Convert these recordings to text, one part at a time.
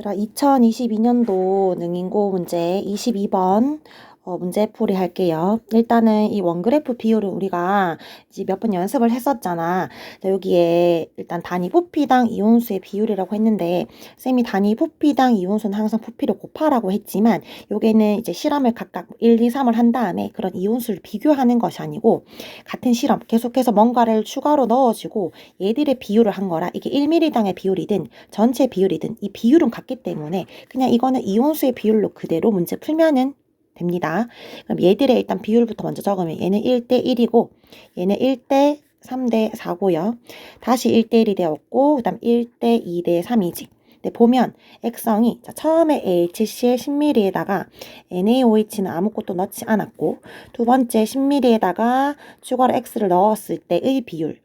얘들아 2022년도 능인고 문제 22번 어, 문제풀이 할게요. 일단은 이 원그래프 비율을 우리가 이제 몇 번 연습을 했었잖아. 여기에 일단 단위 부피당 이온수의 비율이라고 했는데 쌤이 단위 부피당 이온수는 항상 부피를 곱하라고 했지만 여기는 이제 실험을 각각 1, 2, 3을 한 다음에 그런 이온수를 비교하는 것이 아니고 같은 실험 계속해서 뭔가를 추가로 넣어주고 얘들의 비율을 한 거라 이게 1ml당의 비율이든 전체 비율이든 이 비율은 같기 때문에 그냥 이거는 이온수의 비율로 그대로 문제 풀면은 됩니다. 그럼 얘들의 일단 비율부터 먼저 적으면 얘는 1대 1이고 얘는 1대 3대 4고요. 다시 1대 1이 되었고 그 다음 1대 2대 3이지. 근데 보면 액성이 자, 처음에 HCl 10ml에다가 NaOH는 아무것도 넣지 않았고 두 번째 10ml에다가 추가로 X를 넣었을 때의 비율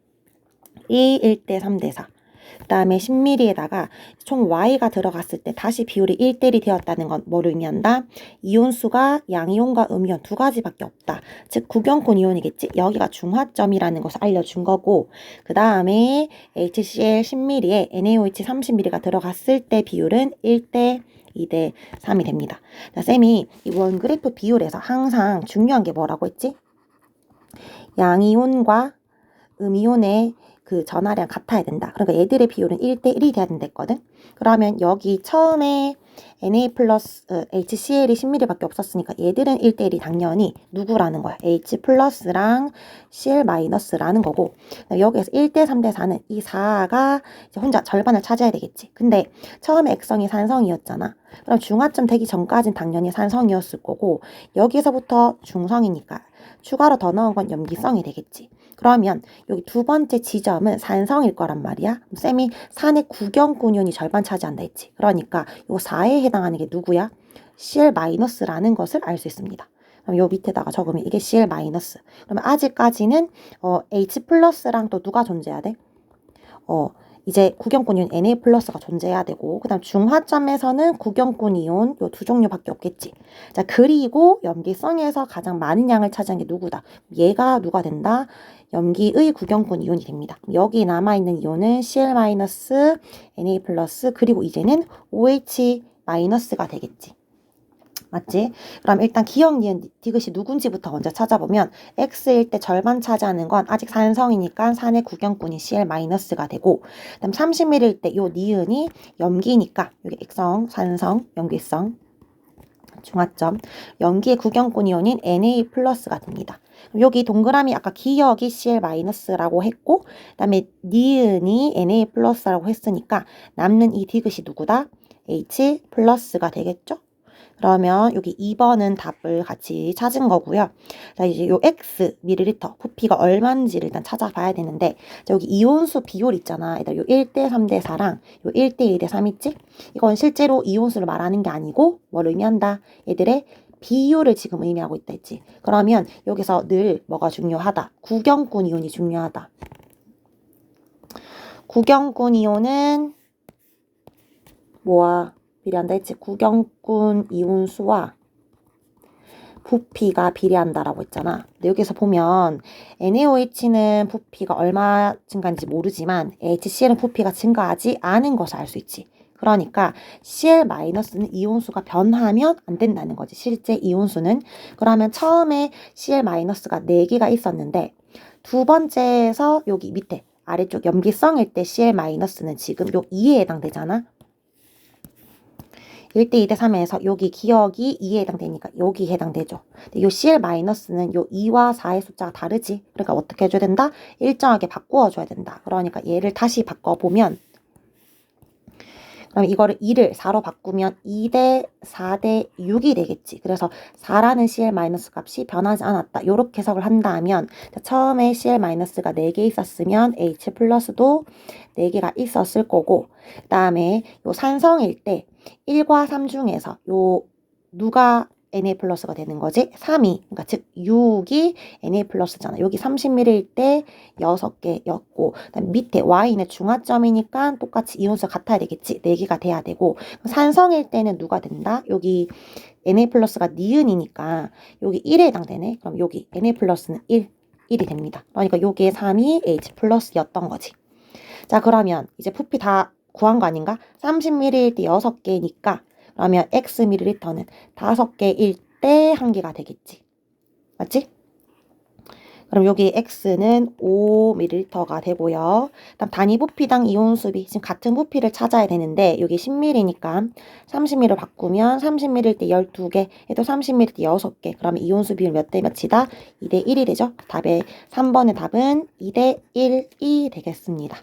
이 1대 3대 4. 그 다음에 10ml에다가 총 Y가 들어갔을 때 다시 비율이 1대1이 되었다는 건 뭐를 의미한다? 이온수가 양이온과 음이온 두 가지밖에 없다. 즉 구경권 이온이겠지. 여기가 중화점이라는 것을 알려준 거고 그 다음에 HCl 10ml에 NaOH 30ml가 들어갔을 때 비율은 1대 2대 3이 됩니다. 자, 쌤이 이 원그래프 비율에서 항상 중요한 게 뭐라고 했지? 양이온과 음이온의 그 전화량 같아야 된다. 그러니까 얘들의 비율은 1대1이 돼야 된댔거든. 그러면 여기 처음에 Na 플러스 어, HCl이 10ml밖에 없었으니까 얘들은 1대1이 당연히 누구라는 거야. H 플러스랑 Cl 마이너스라는 거고 여기에서 1대 3대 4는 이 4가 혼자 절반을 차지해야 되겠지. 근데 처음에 액성이 산성이었잖아. 그럼 중화점 되기 전까진 당연히 산성이었을 거고 여기서부터 중성이니까 추가로 더 넣은 건 염기성이 되겠지. 그러면 여기 두 번째 지점은 산성일 거란 말이야. 쌤이 산의 구경군윤이 절반 차지한다 했지. 그러니까 요 4에 해당하는 게 누구야? CL-라는 것을 알 수 있습니다. 그럼 요 밑에다가 적으면 이게 CL-. 그러면 아직까지는 어, H 플러스랑 또 누가 존재해야 돼? 어, 이제 구경꾼이온 Na 플러스가 존재해야 되고 그다음 중화점에서는 구경꾼 이온 요 두 종류밖에 없겠지. 자 그리고 염기성에서 가장 많은 양을 차지한 게 누구다? 얘가 누가 된다? 염기의 구경꾼 이온이 됩니다. 여기 남아 있는 이온은 Cl Na 플러스 그리고 이제는 OH 마이너스가 되겠지. 맞지? 그럼 일단 기억, 니은, 디귿이 누군지부터 먼저 찾아보면 x일 때 절반 차지하는 건 아직 산성이니까 산의 구경꾼이 cl-가 되고 그다음 30ml일 때 요 니은이 염기니까 여기 액성, 산성, 염기성 중화점 염기의 구경꾼 이온인 Na 플러스가 됩니다. 여기 동그라미 아까 기억이 Cl-라고 했고 그다음에 니은이 Na 플러스라고 했으니까 남는 이 디귿이 누구다? H 플러스가 되겠죠? 그러면 여기 2번은 답을 같이 찾은 거고요. 자, 이제 요 X 밀리리터 부피가 얼마인지를 일단 찾아봐야 되는데 자, 여기 이온수 비율 있잖아. 얘들 요 1대 3대 4랑 요 1대 2대 3 있지? 이건 실제로 이온수를 말하는 게 아니고 뭘 의미한다? 얘들의 비율을 지금 의미하고 있다 했지. 그러면 여기서 늘 뭐가 중요하다? 구경꾼 이온이 중요하다. 구경꾼 이온은 뭐야? 비례한다 했지. 구경꾼 이온수와 부피가 비례한다라고 했잖아. 근데 여기서 보면 NaOH는 부피가 얼마 증가인지 모르지만 HCl은 부피가 증가하지 않은 것을 알 수 있지. 그러니까 Cl-는 이온수가 변하면 안 된다는 거지. 실제 이온수는. 그러면 처음에 Cl-가 4개가 있었는데 두 번째에서 여기 밑에 아래쪽 염기성일 때 Cl-는 지금 요 2에 해당되잖아. 1대 2대 3에서 여기 기억이 2에 해당되니까 여기 해당되죠. 요 CL-는 요 2와 4의 숫자가 다르지. 그러니까 어떻게 해줘야 된다? 일정하게 바꾸어 줘야 된다. 그러니까 얘를 다시 바꿔보면 그럼 이거를 2를 4로 바꾸면 2대 4대 6이 되겠지. 그래서 4라는 CL- 값이 변하지 않았다. 이렇게 해석을 한다면 처음에 CL-가 4개 있었으면 H 플러스도 4개가 있었을 거고 그 다음에 요 산성일 때 1과 3 중에서 요 누가 Na 플러스가 되는 거지. 3이 그러니까 즉 6이 Na 플러스잖아. 여기 30ml일 때 6개였고 그다음 밑에 Y는 중화점이니까 똑같이 이온수 같아야 되겠지. 4개가 돼야 되고 산성일 때는 누가 된다? 여기 Na 플러스가 니은이니까 여기 1에 해당되네. 그럼 여기 Na 플러스는 1, 1이 됩니다. 그러니까 여기에 3이 H 플러스였던 거지. 자 그러면 이제 부피 다 구한 거 아닌가? 30ml 때 6개니까 그러면 X ml는 5개일 때 1개가 되겠지. 맞지? 그럼 여기 X는 5ml가 되고요. 그다음 단위 부피당 이온 수비 지금 같은 부피를 찾아야 되는데 여기 10ml니까 30ml 바꾸면 30ml 때 12개, 얘도 30ml 때 6개. 그러면 이온 수 비율 몇 대 몇이다? 2대 1이 되죠. 답의 3번의 답은 2대 1이 되겠습니다.